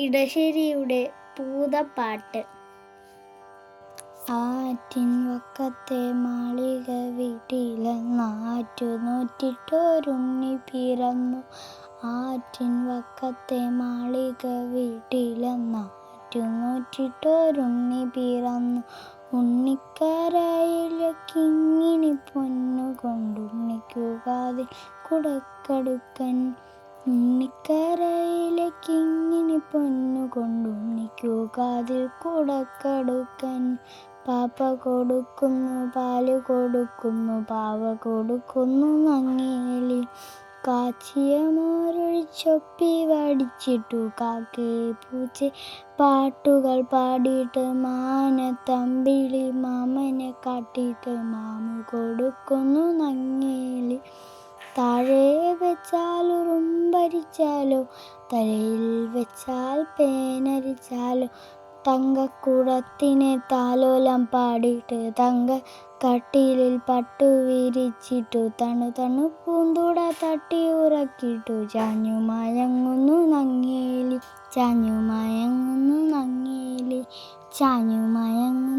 ഇടശ്ശേരിയുടെ പൂതപ്പാട്ട്. ആറ്റിൻ വക്കത്തെ മാളിക വീട്ടിലെന്നാറ്റു നോറ്റിട്ടൊരുണ്ണി പിറന്നു. ആറ്റിൻ വക്കത്തെ മാളിക വീട്ടിലെന്നാറ്റു നോറ്റിട്ടൊരുണ്ണി പിറന്നു. ഉണ്ണിക്കരയിലെ കിങ്ങിണി പൊന്നു കൊണ്ടുണ്ണിക്കുകാതിൽ കുടക്കടുക്കൻ. ഉണ്ണിക്കരയിലെ കിങ്ങിണി പൊന്നു കൊണ്ടുണ്ണിക്കുകാതിൽ കുടക്കടുക്കൻ. പാപ്പ കൊടുക്കുന്നു പാൽ കൊടുക്കുന്നു പാവ കൊടുക്കുന്നു നങ്ങേലി കാച്ചിയ മോരൊഴിച്ചൊപ്പി വടിച്ചിട്ടു കാക്കേ പൂച്ച. പാട്ടുകൾ പാടിയിട്ട് മാന തമ്പിളി മാമനെ കാട്ടിയിട്ട് മാമു കൊടുക്കുന്നു നങ്ങേലി താഴെ വെച്ചാൽ ഉറുമ്പരിച്ചാലോ തലയിൽ വെച്ചാൽ പേനരിച്ചാലോ തങ്കക്കുടത്തിനെ താലോലം പാടിയിട്ട് തങ്ക കട്ടിലിൽ പട്ടു വിരിച്ചിട്ടു തണു തണു പൂന്തുട തട്ടി ഉറക്കിട്ടു. ചാഞ്ഞു മയങ്ങുന്നു നങ്ങേലി ചാഞ്ഞു മയങ്ങുന്നു നങ്ങേലി ചാഞ്ഞു മയങ്ങുന്നു